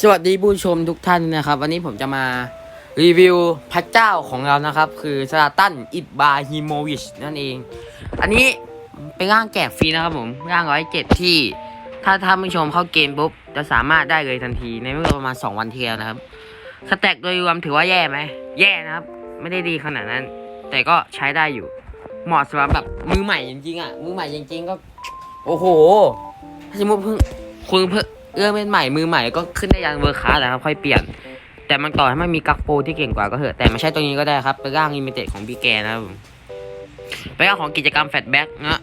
สวัสดีผู้ชมทุกท่านนะครับ วันนี้ผมจะมารีวิวพระเจ้าของเรานะครับ คือซาตันอิบราฮิโมวิชนั่นเอง อันนี้เป็นร่างแจกฟรีนะครับผมร่างร้อยเจ็ดที่ ถ้าท่านผู้ชมเข้าเกมปุ๊บจะสามารถได้เลยทันทีในเมื่อประมาณ2วันเที่แล้วนะครับสแต็กโดยรวมถือว่าแย่ไหมแย่นะครับ ไม่ได้ดีขนาดนั้น แต่ก็ใช้ได้อยู่ เหมาะสำหรับแบบมือใหม่จริงๆอะมือใหม่จริงๆก็ โอ้โหถ้าสมมติเพิ่งคุณเพิ่ง เริ่มเป็นใหม่มือใหม่ก็ขึ้นได้ยันเวอร์คาแล้วครับค่อยเปลี่ยน แต่มันต่อให้มันมีกักโปที่เก่งกว่าก็เถอะแต่ไม่ใช่ตัวนี้ก็ได้ครับเป็นร่างลิมิเต็ดของพี่แกนะครับผมเป็นร่างของกิจกรรมแฟลชแบ็กนะ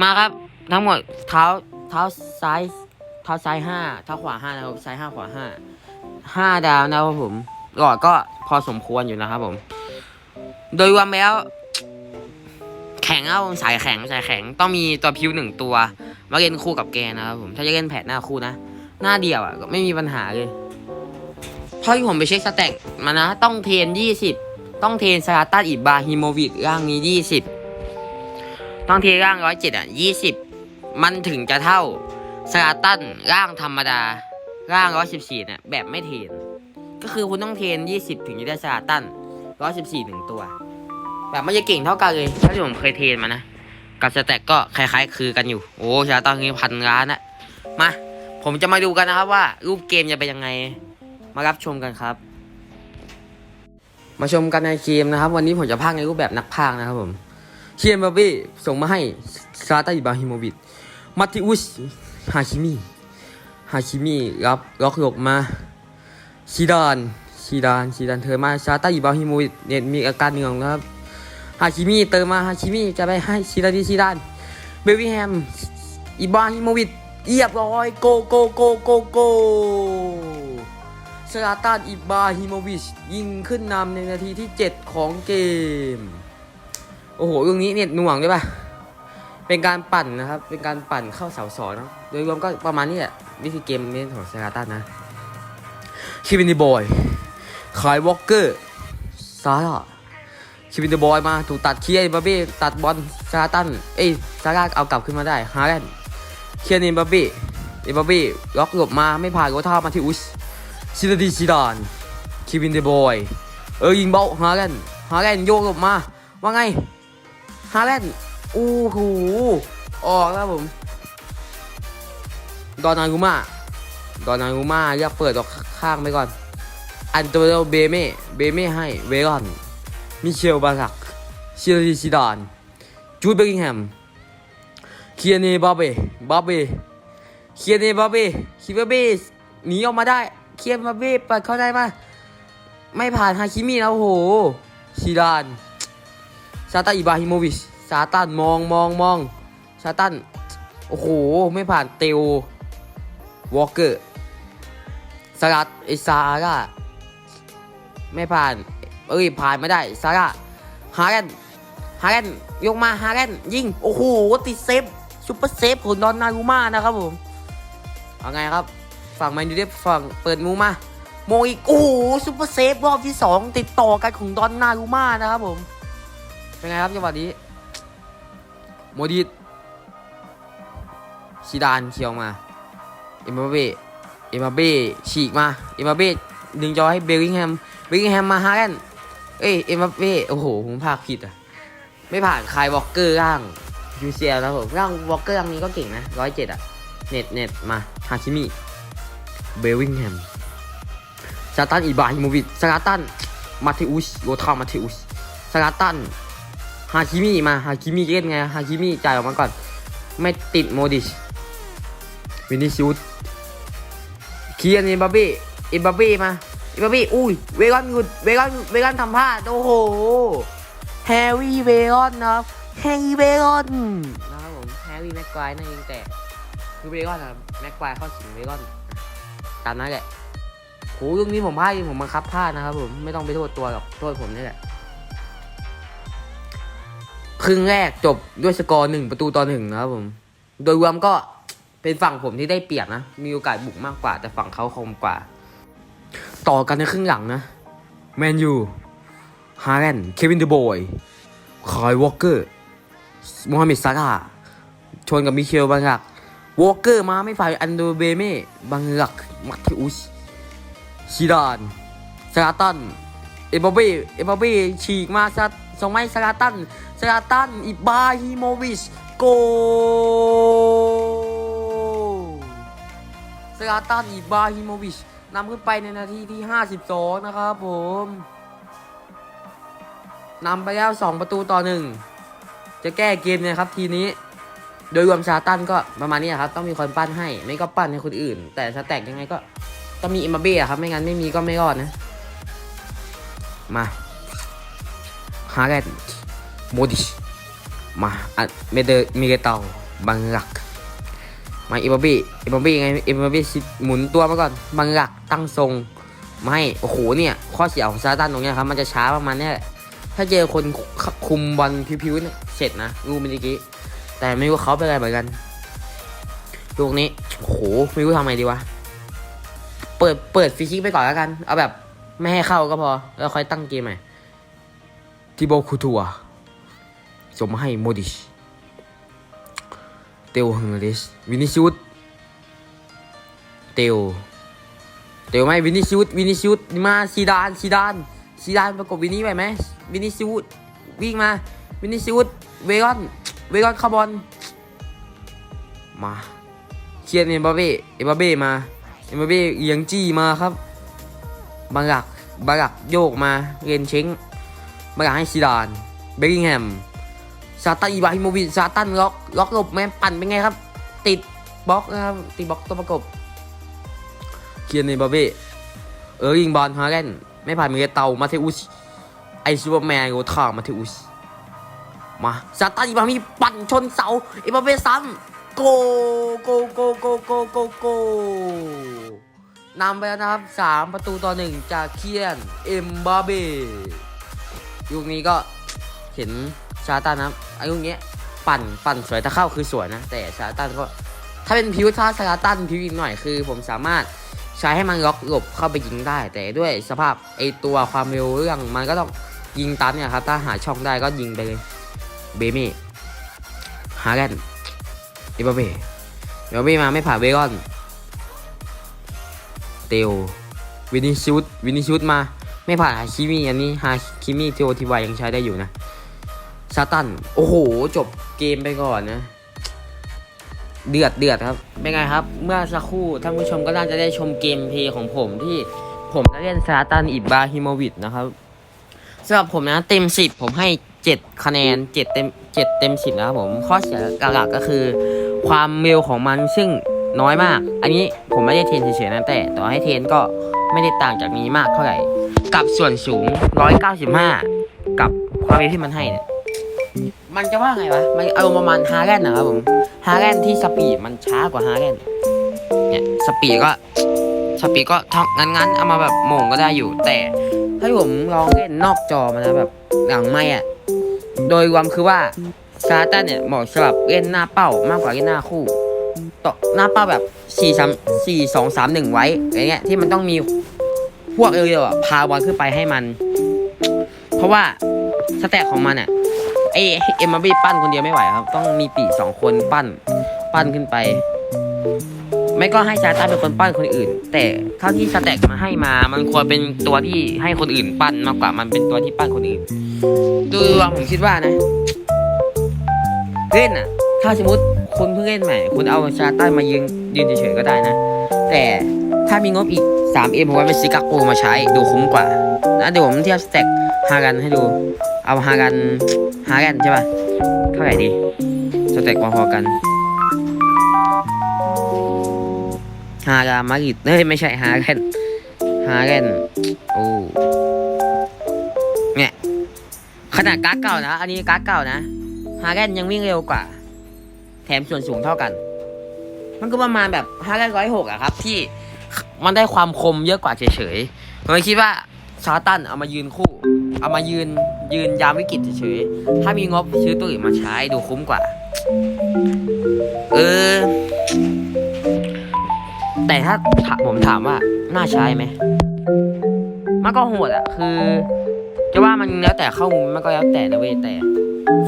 มาครับ ทั้งหมดเท้าเท้าซ้ายเท้าซ้ายห้าเท้าขวาห้านะครับซ้ายห้าขวาห้าห้าดาวนะครับผมหลอดก็พอสมควรอยู่นะครับผม โดยรวมแล้ว แข็งเอาสายแข็งสายแข็งต้องมีตัวพิวหนึ่งตัว มาเล่นคู่กับแกนะครับผมถ้าจะเล่นแผดหน้าคู่นะ หน้าเดียวอะก็ไม่มีปัญหาเลยเพราะที่ผมไปเช็คสแต็กมานะ ต้องเทนยี่สิบต้องเทนซาลาตันอิบราฮิโมวิชร่างนี้ยี่สิบต้องเทร่างร้อยเจ็ดอะยี่สิบมันถึงจะเท่าซาลาตันร่างธรรมดา ร่างร้อยสิบสี่เนี่ยแบบไม่เทน ก็คือคุณต้องเทนยี่สิบถึงจะได้ซาลาตันร้อยสิบสี่หนึ่งตัว แบบไม่จะเก่งเท่ากันเลยถ้าที่ผมเคยเทนมานะ กับสแต็กก็คล้ายๆ คือกันอยู่ โอ้ชาตอนนี้พันล้านอะมา ผมจะมาดูกันนะครับว่า รูปเกมจะเป็นยังไง มารับชมกันครับ มาชมกันในเกมนะครับ วันนี้ผมจะพากย์ในรูปแบบนักพากนะครับผมเชียนบาเบ้ส่งมาให้ซาตาอิบราฮิโมวิชมาติอุสฮาคิมิฮาคิมิรับล็อกหลกมาซีดานซีดานซีดานเธอมาซาตาอิบราฮิโมวิชเนี่ยมีอาการเหนื่อยนะครับ ฮาคิมิเติมมาฮาคิมิจะไปให้ชิดาดิชิดานเบลวิแฮมอิบราฮิโมวิชเรียบร้อยโกโกโกโกโกสลาตันอิบราฮิโมวิชยิงขึ้นนำในนาทีที่ 7 ของเกม โอ้โหเรื่องนี้เน็ตหน่วงด้วยป่ะ เป็นการปั่นนะครับ เป็นการปั่นเข้าเสาสองเนะโดยรวมก็ประมาณนี้แหละวิธีเกมนี้ของสลาตันนะคิวินดีบอยคายวอลเกอร์ซาร่า คิวินเดอะบอยมาถูกตัดเคียร์เอ็มบัปเบ้ตัดบอลซาตันเอ้ยซาร่าเอากลับขึ้นมาได้ฮาแลนด์เคียร์เอ็มบัปเบ้เอบัปเบ้ล็อกหลบมาไม่ผ่านโกท่ามาที่อุสซิลดีซิดานคิวินเดอะบอยเออยิงเบาฮาแลนด์ฮาแลนด์โยกหลบมาว่าไงฮาแลนด์อู้หูออกแล้วผมดอนนารุมาดอนนารุมาเรียกเปิดออกข้างไปก่อน อันโตเนโอเบเม่เบเม่ให้เวรอน มิเชลบาซักเชลซีซิดาน จูดเบกิงแฮม เคียเนบาเบบาเบ เคียเนบาเบคิบเบหนีออกมาได้ เคียนบาเบเปิดเข้าได้มา ไม่ผ่านฮาคิมิแล้วโหซิดานซาตันอิบราฮิโมวิชซาตันมองมองมองซาตัน โอ้โห ไม่ผ่านเตโอวอลเกอร์สลัดไอซาร่าไม่ผ่าน เอ้ยผ่านไม่ได้ซาร่าฮาแลนฮาแลนยกมาฮาแลนยิงโอ้โหติดเซฟซุปเปอร์เซฟของดอนนารูมานะครับผมเอาไงครับ ฝั่งแมนยูเดฟฝั่งเปิดมูมาโมงอีกโอ้โหซุปเปอร์เซฟรอบที่สองติดต่อกันของดอนนารูมานะครับผมเป็นไงครับจังหวะนี้โมดิตชิดานเคียวมาเอ็มบัปเบ้เอ็มบัปเบ้ฉีกมาเอ็มบัปเบ้ดึงจอให้เบลลิงแฮมเบลลิงแฮมมาฮาแลนด์ เอ้ยเอ็มบัปเป้โอ้โหผมพากผิดอะ ไม่ผ่านคายวอลเกอร์ร่างยูเซียแล้วผมร่างวอลเกอร์ร่างนี้ก็เก่งนะร้อยเจ็ดอะ เน็ตเน็ตมาฮาคิมิเบลวิงแฮมซาตันอิบราฮิโมวิชซาตันมาเทอุสโยธามาเทอุสซาตันฮาคิมิมาฮาคิมิเล่นไงฮาคิมิจ่ายออกมาก่อน ไม่ติดโมดิชวินิซิอุสเคียนเอ็มบัปเป้เอ็มบัปเป้มา อีบาบี้อุ้ยเวกอนหยุดเวกอนเวกอนทำพลาดโอ้โหแฮร์รี่เวกอนนะครับแฮร์รี่เวกอนนะครับผมแฮร์รี่แม็กควายนั่นเองแต่คือเวกอนอะแม็กควายเข้าสิงเวกอนตามนั้นแหละโหเรื่องนี้ผมพลาดผมบังคับพลาดนะครับผมไม่ต้องไปโทษตัวหรอกโทษผมนี่แหละครึ่งแรกจบด้วยสกอร์หนึ่งประตูต่อหนึ่งนะครับผม โดยรวมก็เป็นฝั่งผมที่ได้เปรียบนะ มีโอกาสบุกมากกว่า แต่ฝั่งเขาคมกว่า ต่อกันในครึ่งหลังนะ แมนยูฮาแลนด์เควินเดอบอยคายวอลเกอร์โมฮัมหม็ดซาร่าชนกับมิเคลบังหลักวอลเกอร์มาไม่ฝ่ายอันโดเบเม่บังหลักมัตเทอุสซีดานสกาตันเอบัปเบ้เอบัปเบ้ฉีกมาซัดส่งให้สกาตันสกาตันอิบราฮิโมวิชโกสกาตันอิบราฮิโมวิช นำขึ้นไปในนาทีที่ 52 นะครับผมนำไปแล้ว 2 ประตูต่อหนึ่งจะแก้เกมเนี่ยครับทีนี้ โดยรวมซาตันก็ประมาณนี้ครับ ต้องมีคนปั้นให้ ไม่ก็ปั้นให้คนอื่น แต่สแต็กยังไงก็ต้องมีอ็มบัปเบ้ครับ ไม่งั้นไม่มีก็ไม่รอดนะ มาฮาแกนโมดิชมาอัดเมเดอร์มิเกตาบังหลัก มาอิบาบี้อิบาบี้ไงอิบาบี้หมุนตัวมาก่อนบังหลักตั้งทรงมาให้โอ้โหเนี่ย ข้อเสียของซาตันตรงเนี้ยครับมันจะช้าประมาณนี้แหละถ้าเจอคนคุมบอลพิวๆเนี่ยเสร็จนะรูเมื่อกี้แต่ไม่รู้เขาเป็นอะไรเหมือนกันลูกนี้โอ้โหไม่รู้ทำไงดีวะเปิดเปิดฟรีคิกไปก่อนแล้วกัน เอาแบบไม่ให้เข้าก็พอ แล้วค่อยตั้งเกมใหม่ทิโบคูทัวสมให้โมดิช เตลฮังเลสวินิซิอุสเตลเตลไหมวินิซิอุสวินิซิอุสมาซีดานซีดานซีดานประกบวินิไหวไหมวินิซิอุสวิ่งมาวินิซิอุสเวรอนเวรอนคาร์บอนมาเคียนเอ็มบาเบ้เอ็มบาเบ้มาเอ็มบาเบ้เอียงจี้มาครับบาลักบาลักโยกมาเรียนเช้งบาลักให้ซีดานเบกกิงแฮม ซาตันอิบาฮิโมวิชซาตันล็อกล็อกหลบแม่ปั่นเป็นไงครับ ติดบล็อกนะครับติดบล็อกตัวประกบเคียนในบาเบ้เออยิงบอลฮาแลนด์ไม่ผ่านมือเตามาเทอุสไอซูเปอร์แมนโกทามาเทอุสมาซาตันอิบาฮิโมวิชปั่นชนเสาอิบาเบ้ซ้ำโกโกโกโกโกโกโกนำไปแล้วนะครับสามประตูต่อหนึ่งจากเคียนเอ็มบาเบ้ยุคนี้ก็เห็น ชาตันนะไอ้พวกเนี้ยปั่นปั่นสวยถ้าเข้าคือสวยนะ แต่ชาตันก็ ถ้าเป็นพิวถ้าชาตันพิวอีกหน่อยคือ ผมสามารถใช้ให้มันล็อกหลบเข้าไปยิงได้ แต่ด้วยสภาพไอตัวความเร็วเรื่องมันก็ต้องยิงตันเนี่ยครับ ถ้าหาช่องได้ก็ยิงไปเลยเบมี่ฮาแกนอิบาเบ้เบมี่มาไม่ผ่านเบกอนเตลวินิชุดวินิชุดมา ไม่ผ่านฮาคิมิอันนี้ฮาคิมิทีโอทีวายังใช้ได้อยู่นะ ซาตัน โอ้โห จบเกมไปก่อนนะ เดือดเดือดครับ เป็นไงครับ เมื่อสักครู่ท่านผู้ชมก็น่าจะได้ชมเกมเพย์ของผมที่ผมได้เล่นซาตันอิบราฮิโมวิชนะครับสำหรับผมนะเต็มสิบผมให้เจ็ดคะแนนเจ็ดเต็มเจ็ดเต็มสิบนะครับผมข้อเสียหลักๆก็คือ ความเร็วของมันซึ่งน้อยมาก อันนี้ผมไม่ได้เทนเฉยๆนะแต่ต่อให้เทนก็ไม่ได้ต่างจากนี้มากเท่าไหร่ กับส่วนสูง 195 กับความเร็วที่มันให้เนี่ย มันจะว่าไงวะ มันอารมณ์ประมาณฮาแกนนะครับผม ฮาแกนที่สปีดมันช้ากว่าฮาแกนเนี่ยสปีดก็สปีดก็ทำงั้นๆเอามาแบบโมงก็ได้อยู่ แต่ถ้าผมลองเล่นนอกจอมานะแบบหลังไม่อะโดยรวมคือว่าซาตันเนี่ยเหมาะสำหรับเล่นหน้าเป้ามากกว่าเล่นหน้าคู่ต่อหน้าเป้าแบบสี่สามสี่สองสามหนึ่งไว้อะไรเงี้ยที่มันต้องมีพวกเร็วๆอะพาบอลขึ้นไปให้มัน เพราะว่าสแต็กของมันอะ ไอเอ็มมาบี้ปั้นคนเดียวไม่ไหวครับ ต้องมีปีสองคนปั้น ปั้นขึ้นไป ไม่ก็ให้ซาต้าเป็นคนปั้นคนอื่น แต่เท่าที่สแต็กมาให้มา มันควรเป็นตัวที่ให้คนอื่นปั้นมากกว่ามันเป็นตัวที่ปั้นคนอื่นดูผมคิดว่านะเล่นอะ ถ้าสมมติคุณเพิ่งเล่นใหม่ คุณเอาชาต้ามายืนยืนเฉยๆก็ได้นะ แต่ถ้ามีงบอีก 3M ผมว่าเป็นซิกาโกมาใช้ดูคุ้มกว่านะเดี๋ยวผมเทียบสแต็กฮากันให้ดู เอาฮากันฮากันใช่ป่ะเท่าไหร่ดีสแต็กพอๆกันฮากันมาริดเฮ้ยไม่ใช่ฮากันฮากันโอ้เนี่ยขนาดการ์ดเก่านะ อันนี้การ์ดเก่านะฮากันยังวิ่งเร็วกว่า แถมส่วนสูงเท่ากัน มันก็ประมาณแบบห้าร้อยหกอะครับ ที่มันได้ความคมเยอะกว่าเฉยๆผมคิดว่าซาตันเอามายืนคู่ เอามายืนยืนยามวิกฤตเฉยๆ ถ้ามีงบซื้อตัวอื่นมาใช้ดูคุ้มกว่า เออ แต่ถ้าผมถามว่าน่าใช้ไหม มันก็โหดอะคือ จะว่ามันแล้วแต่เข้ามุมมันก็แล้วแต่นะเว้ยแต่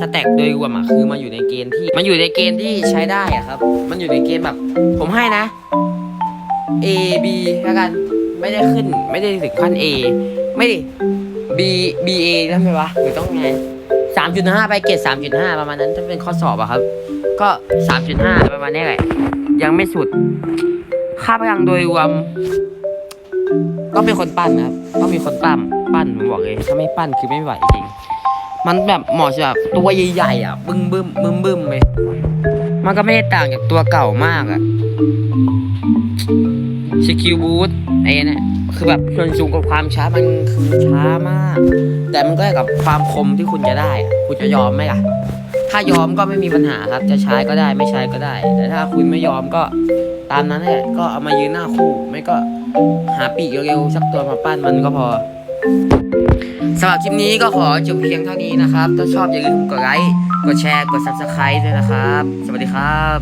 สแต็กโดยรวมอะคือมันอยู่ในเกณฑ์ที่ มันอยู่ในเกณฑ์ที่ใช้ได้อะครับ มันอยู่ในเกณฑ์แบบ ผมให้นะ A B แล้วกัน ไม่ได้ขึ้น ไม่ได้ถึงขั้น A ไม่ได้ B B A นั่นไหมวะหรือต้องไงสามจุดห้าไปเกรดสามจุดห้าประมาณนั้นถ้าเป็นข้อสอบอะครับ ก็สามจุดห้าประมาณนี้แหละ ยังไม่สุด ค่าพลังโดยรวมก็เป็นคนปั้นนะครับต้องมีคนปั้มปั้นผมบอกเลยถ้าไม่ปั้นคือไม่ไหวจริง มันแบบเหมาะสำหรับตัวใหญ่ๆอะบึ้มบึ้มบึ้มบึ้มเลยมันก็ไม่ได้ต่างจากตัวเก่ามากอะสกิลบูทไอ้เนี่ย คือแบบส่วนสูงกับความช้ามันคือช้ามาก แต่มันก็ได้กับความคมที่คุณจะได้คุณจะยอมไหมล่ะ ถ้ายอมก็ไม่มีปัญหาครับ จะใช้ก็ได้ไม่ใช้ก็ได้ แต่ถ้าคุณไม่ยอมก็ตามนั้นแหละก็เอามายืนหน้าคู่ ไม่ก็หาปีกเร็วๆสักตัวมาปั้นมันก็พอสำหรับคลิปนี้ก็ขอจบเพียงเท่านี้นะครับ ถ้าชอบอย่าลืมกดไลค์กดแชร์กด subscribe ด้วยนะครับ สวัสดีครับ